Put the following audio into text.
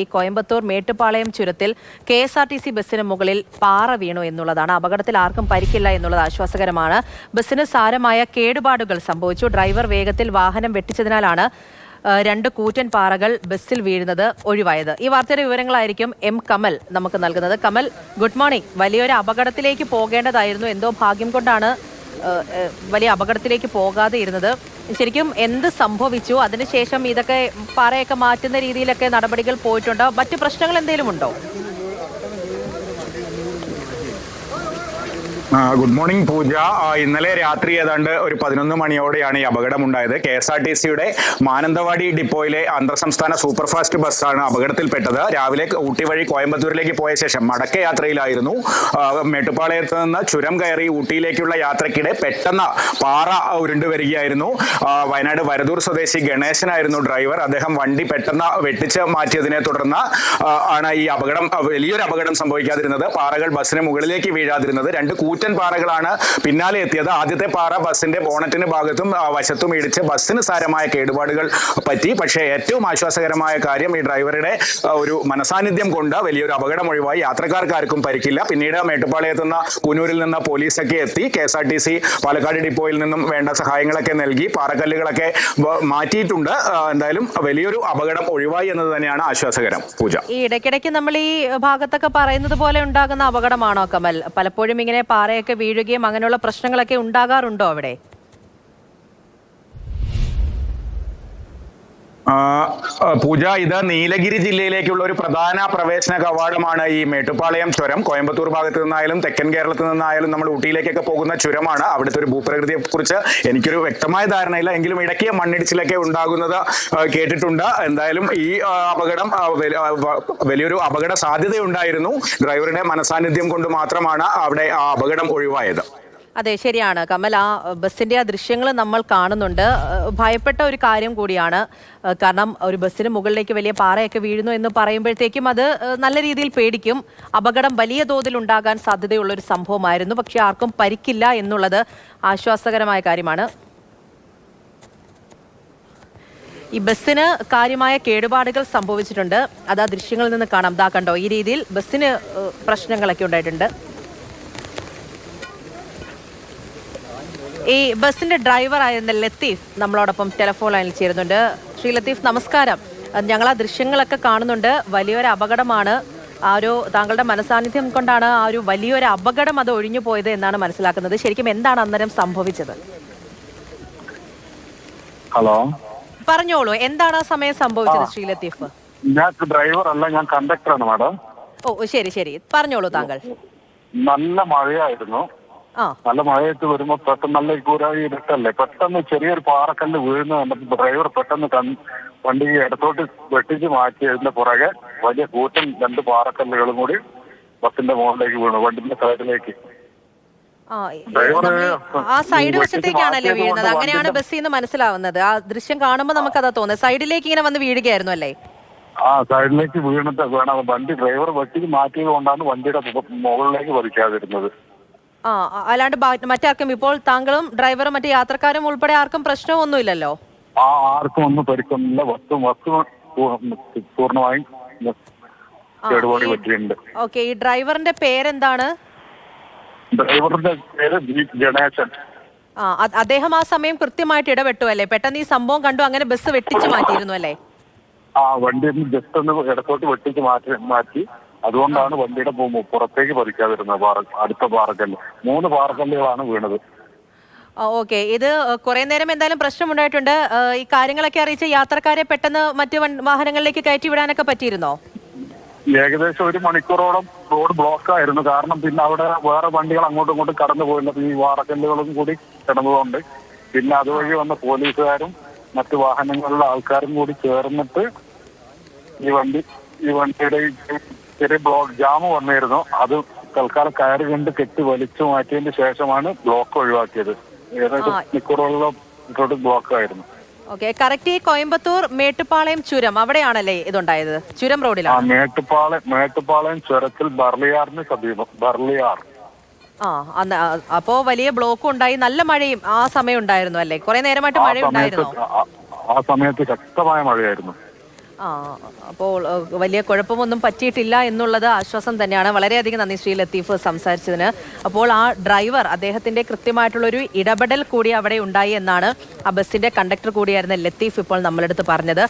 ഈ കോയമ്പത്തൂർ മേട്ടുപാളയം ചുരത്തിൽ K S R T C ബസ്സിന് മുകളിൽ പാറ വീണു എന്നുള്ളതാണ്. അപകടത്തിൽ ആർക്കും പരിക്കില്ല എന്നുള്ളത് ആശ്വാസകരമാണ്. ബസ്സിന് സാരമായ കേടുപാടുകൾ സംഭവിച്ചു. ഡ്രൈവർ വേഗത്തിൽ വാഹനം വെട്ടിച്ചതിനാലാണ് രണ്ട് കൂറ്റൻ പാറകൾ ബസ്സിൽ വീഴുന്നത് ഒഴിവായത്. ഈ വാർത്തയുടെ വിവരങ്ങളായിരിക്കും എം കമൽ നമുക്ക് നൽകുന്നത്. Kamal good morning. വലിയൊരു അപകടത്തിലേക്ക് പോകേണ്ടതായിരുന്നു. എന്തോ ഭാഗ്യം കൊണ്ടാണ് വലിയ അപകടത്തിലേക്ക് പോകാതെ ഇരുന്നത്. ശരിക്കും എന്ത് സംഭവിച്ചു? അതിനുശേഷം ഇതൊക്കെ പാറയൊക്കെ മാറ്റുന്ന രീതിയിലൊക്കെ നടപടികൾ പോയിട്ടുണ്ടോ. മറ്റു പ്രശ്നങ്ങൾ എന്തെങ്കിലും ഉണ്ടോ? Good morning Pooja. ഇന്നലെ രാത്രി ഏതാണ്ട് ഒരു പതിനൊന്ന് മണിയോടെയാണ് ഈ അപകടമുണ്ടായത്. കെ എസ് ആർ ടി സിയുടെ മാനന്തവാടി ഡിപ്പോയിലെ അന്തർ സംസ്ഥാന സൂപ്പർഫാസ്റ്റ് ബസ്സാണ് അപകടത്തിൽപ്പെട്ടത്. രാവിലെ ഊട്ടി വഴി കോയമ്പത്തൂരിലേക്ക് പോയ ശേഷം മടക്ക യാത്രയിലായിരുന്നു. മേട്ടുപ്പാളയത്ത് നിന്ന് ചുരം കയറി ഊട്ടിയിലേക്കുള്ള യാത്രക്കിടെ പെട്ടെന്ന് പാറ ഉരുണ്ടു വരികയായിരുന്നു. വയനാട് വരദൂർ സ്വദേശി ഗണേശനായിരുന്നു ഡ്രൈവർ. അദ്ദേഹം വണ്ടി പെട്ടെന്ന് വെട്ടിച്ച് മാറ്റിയതിനെ തുടർന്ന് ആണ് ഈ അപകടം വലിയൊരു അപകടം സംഭവിക്കാതിരുന്നത്. പാറകൾ ബസ്സിന് മുകളിലേക്ക് വീഴാതിരുന്നത്. രണ്ട് കൂറ്റൻ പാറകളാണ് പിന്നാലെ എത്തിയത്. ആദ്യത്തെ പാറ ബസ്സിന്റെ ബോണറ്റിന് ഭാഗത്തും വശത്തും ഇടിച്ച് ബസ്സിന് സാരമായ കേടുപാടുകൾ പറ്റി. പക്ഷേ ഏറ്റവും ആശ്വാസകരമായ കാര്യം ഈ ഡ്രൈവറുടെ ഒരു മനസാന്നിധ്യം കൊണ്ട് വലിയൊരു അപകടം ഒഴിവായി. യാത്രക്കാർക്ക് ആർക്കും പരിക്കില്ല. പിന്നീട് മേട്ടുപ്പാളയത്ത് നിന്ന് കുനൂരിൽ നിന്ന് പോലീസൊക്കെ എത്തി. K S R T C Palakkad ഡിപ്പോയിൽ നിന്നും വേണ്ട സഹായങ്ങളൊക്കെ നൽകി. പാറക്കല്ലുകളൊക്കെ മാറ്റിയിട്ടുണ്ട്. എന്തായാലും വലിയൊരു അപകടം ഒഴിവായി എന്നത് തന്നെയാണ് ആശ്വാസകരം. പൂജ. ഈ ഇടയ്ക്കിടയ്ക്ക് നമ്മൾ ഈ ഭാഗത്തൊക്കെ പറയുന്നത് പോലെ ഉണ്ടാകുന്ന അപകടമാണോ കമൽ? പലപ്പോഴും ഇങ്ങനെ പാറയൊക്കെ വീഴുകയും അങ്ങനെയുള്ള പ്രശ്നങ്ങളൊക്കെ ഉണ്ടാകാറുണ്ടോ അവിടെ? പൂജ ഇത് നീലഗിരി ജില്ലയിലേക്കുള്ള ഒരു പ്രധാന പ്രവേശന കവാടമാണ് ഈ മേട്ടുപ്പാളയം ചുരം. കോയമ്പത്തൂർ ഭാഗത്ത് നിന്നായാലും തെക്കൻ കേരളത്തിൽ നിന്നായാലും നമ്മൾ ഊട്ടിയിലേക്കൊക്കെ പോകുന്ന ചുരമാണ്. അവിടുത്തെ ഒരു ഭൂപ്രകൃതിയെ കുറിച്ച് എനിക്കൊരു വ്യക്തമായ ധാരണയില്ല. എങ്കിലും ഇടയ്ക്ക് മണ്ണിടിച്ചിലൊക്കെ ഉണ്ടാകുന്നത് കേട്ടിട്ടുണ്ട്. എന്തായാലും ഈ അപകടം വലിയൊരു അപകട സാധ്യതയുണ്ടായിരുന്നു. ഡ്രൈവറുടെ മനസാന്നിധ്യം കൊണ്ട് മാത്രമാണ് അവിടെ ആ അപകടം ഒഴിവായത്. അതെ ശരിയാണ്. കമൽ ആ ബസ്സിന്റെ ആ ദൃശ്യങ്ങൾ നമ്മൾ കാണുന്നുണ്ട്. ഭയപ്പെട്ട ഒരു കാര്യം കൂടിയാണ്. കാരണം ഒരു ബസ്സിന് മുകളിലേക്ക് വലിയ പാറയൊക്കെ വീഴുന്നു എന്ന് പറയുമ്പോഴത്തേക്കും അത് നല്ല രീതിയിൽ പേടിക്കും. അപകടം വലിയ തോതിൽ ഉണ്ടാകാൻ സാധ്യതയുള്ള ഒരു സംഭവമായിരുന്നു. പക്ഷെ ആർക്കും പരിക്കില്ല എന്നുള്ളത് ആശ്വാസകരമായ കാര്യമാണ്. ഈ ബസ്സിന് കാര്യമായ കേടുപാടുകൾ സംഭവിച്ചിട്ടുണ്ട്. അത് ആ ദൃശ്യങ്ങളിൽ നിന്ന് കാണാം. ദാ കണ്ടോ ഈ രീതിയിൽ ബസ്സിന് പ്രശ്നങ്ങളൊക്കെ ഉണ്ടായിട്ടുണ്ട്. ഈ ബസിന്റെ ഡ്രൈവർ ആയിരുന്ന ലത്തീഫ് നമ്മളോടൊപ്പം ടെലഫോൺ ലൈനിൽ ചേരുന്നുണ്ട്. ശ്രീ ലത്തീഫ് നമസ്കാരം. ഞങ്ങൾ ആ ദൃശ്യങ്ങളൊക്കെ കാണുന്നുണ്ട്. വലിയൊരു അപകടമാണ്. ആ ഒരു താങ്കളുടെ മനസാന്നിധ്യം കൊണ്ടാണ് ആ ഒരു വലിയൊരു അപകടം അത് ഒഴിഞ്ഞു പോയത് എന്നാണ് മനസ്സിലാക്കുന്നത്. ശരിക്കും എന്താണ് അന്നേരം സംഭവിച്ചത്? ഹലോ. പറഞ്ഞോളൂ എന്താണ് ആ സമയം സംഭവിച്ചത് ശ്രീ ലത്തീഫ്? ഞാൻ ഡ്രൈവർ അല്ല ഞാൻ കണ്ടക്ടറാണ് മാഡം ഓ ശരി ശരി. പറഞ്ഞോളൂ താങ്കൾ. നല്ല മഴയായിരുന്നു. നല്ല മഴയത്ത് വരുമ്പോ പെട്ടെന്ന് നല്ല കൂരാഴി ഇരുട്ടല്ലേ? പെട്ടെന്ന് ചെറിയൊരു പാറക്കല്ല് വീഴുന്ന ഡ്രൈവർ പെട്ടെന്ന് കൺ- വണ്ടി ഇടത്തോട്ട് വെട്ടിച്ച് മാറ്റിയതിന്റെ പുറകെ വലിയ കൂറ്റൻ രണ്ട് പാറക്കല്ലുകളും കൂടി ബസിന്റെ മുകളിലേക്ക് വീണു വണ്ടിന്റെ സൈഡിലേക്ക്. ആ സൈഡ് വശത്തേക്കാണല്ലേ വീഴുന്നത്? അങ്ങനെയാണ് ബസ് ബസ്സിൽ നിന്ന് മനസ്സിലാവുന്നത്. ആ ദൃശ്യം കാണുമ്പോൾ നമുക്കതാ തോന്നുന്നത്. സൈഡിലേക്ക് ഇങ്ങനെ വന്ന് വീഴുകയായിരുന്നു അല്ലേ? ആ സൈഡിലേക്ക് വീണിട്ട് വേണം. വണ്ടി ഡ്രൈവർ വെട്ടി മാറ്റിയത് കൊണ്ടാണ് വണ്ടിയുടെ മുകളിലേക്ക് വലിക്കാതിരുന്നത് ആ അല്ലാണ്ട് മറ്റാർക്കും ഇപ്പോൾ താങ്കളും ഡ്രൈവറും മറ്റു യാത്രക്കാരും ഉൾപ്പെടെ ആർക്കും പ്രശ്നമൊന്നുമില്ലല്ലോ? ആ ആർക്കും ഒന്നും പരിക്കൊന്നുമില്ല. വസ്തു വസ്തു പൂർണമായും പറ്റിയിട്ടുണ്ട്. ഓക്കെ ഈ ഡ്രൈവറിന്റെ പേരെന്താണ്? ഡ്രൈവറുടെ പേര് ഗണേശൻ. ആ അദ്ദേഹം ആ സമയം കൃത്യമായിട്ട് ഇടപെട്ടു അല്ലേ? പെട്ടെന്ന് ഈ സംഭവം കണ്ടു അങ്ങനെ ബസ് വെട്ടിച്ചു മാറ്റിയിരുന്നു അല്ലേ? ആ വണ്ടി ജസ്റ്റ് ഒന്ന് ഇടത്തോട്ട് വെട്ടിച്ച് മാറ്റി മാറ്റി. അതുകൊണ്ടാണ് വണ്ടിയുടെ പുറത്തേക്ക് പതിക്കാതിരുന്നത് പാറ അടുത്ത പാറക്കല്ല് മൂന്ന് പാറക്കല്ലുകളാണ് വീണത്. ഓക്കെ. ഇത് കുറെ നേരം എന്തായാലും പ്രശ്നമുണ്ടായിട്ടുണ്ട്. ഉണ്ടായിട്ടുണ്ട് ഈ കാര്യങ്ങളൊക്കെ അറിയിച്ച് യാത്രക്കാരെ പെട്ടെന്ന് മറ്റു വാഹനങ്ങളിലേക്ക് കയറ്റി വിടാനൊക്കെ പറ്റിയിരുന്നോ? ഏകദേശം ഒരു മണിക്കൂറോളം റോഡ് ബ്ലോക്ക് ആയിരുന്നു കാരണം പിന്നെ അവിടെ വേറെ വണ്ടികൾ അങ്ങോട്ടും ഇങ്ങോട്ടും കടന്നു പോയിരുന്നത് ഈ വാറക്കല്ലുകളും കൂടി കിടന്നതുകൊണ്ട്. പിന്നെ അതുവഴി വന്ന പോലീസുകാരും മറ്റു വാഹനങ്ങളിലെ ആൾക്കാരും കൂടി ചേർന്നിട്ട് ഈ വണ്ടി ഈ വണ്ടിയുടെ ചെറിയ ബ്ലോക്ക് ജാം വന്നിരുന്നു. അത് തൽക്കാലം കയറി കണ്ട് കെട്ടി വലിച്ചു മാറ്റിയതിന് ശേഷമാണ് ബ്ലോക്ക് ഒഴിവാക്കിയത്. ഏകദേശം. മണിക്കൂറോളം ബ്ലോക്ക് ആയിരുന്നു ഓക്കെ. കറക്റ്റ് ഈ കോയമ്പത്തൂർ മേട്ടുപ്പാളയം ചുരം അവിടെയാണല്ലേ ഇതുണ്ടായത്? ചുരം റോഡിലാണ്. മേട്ടുപ്പാളയം മേട്ടുപ്പാളയം ചുരത്തിൽ ബർലിയാറിന് സമീപം. ബർലിയാർ ആ അന്ന് അപ്പോ വലിയ ബ്ലോക്കും ഉണ്ടായി. നല്ല മഴയും ആ സമയം ഉണ്ടായിരുന്നു അല്ലേ? കുറെ നേരമായിട്ട് മഴ ഉണ്ടായിരുന്നു ആ- സമയത്ത് ശക്തമായ മഴയായിരുന്നു. അപ്പോൾ വലിയ കുഴപ്പമൊന്നും പറ്റിയിട്ടില്ല എന്നുള്ളത് ആശ്വാസം തന്നെയാണ്. വളരെയധികം നന്ദി ശ്രീ ലത്തീഫ് സംസാരിച്ചതിന്. അപ്പോൾ ആ ഡ്രൈവർ അദ്ദേഹത്തിന്റെ കൃത്യമായിട്ടുള്ളൊരു ഇടപെടൽ കൂടി അവിടെ ഉണ്ടായി എന്നാണ് ആ ബസ്സിന്റെ കണ്ടക്ടർ കൂടിയായിരുന്ന ലത്തീഫ് ഇപ്പോൾ നമ്മളെടുത്ത് പറഞ്ഞത്.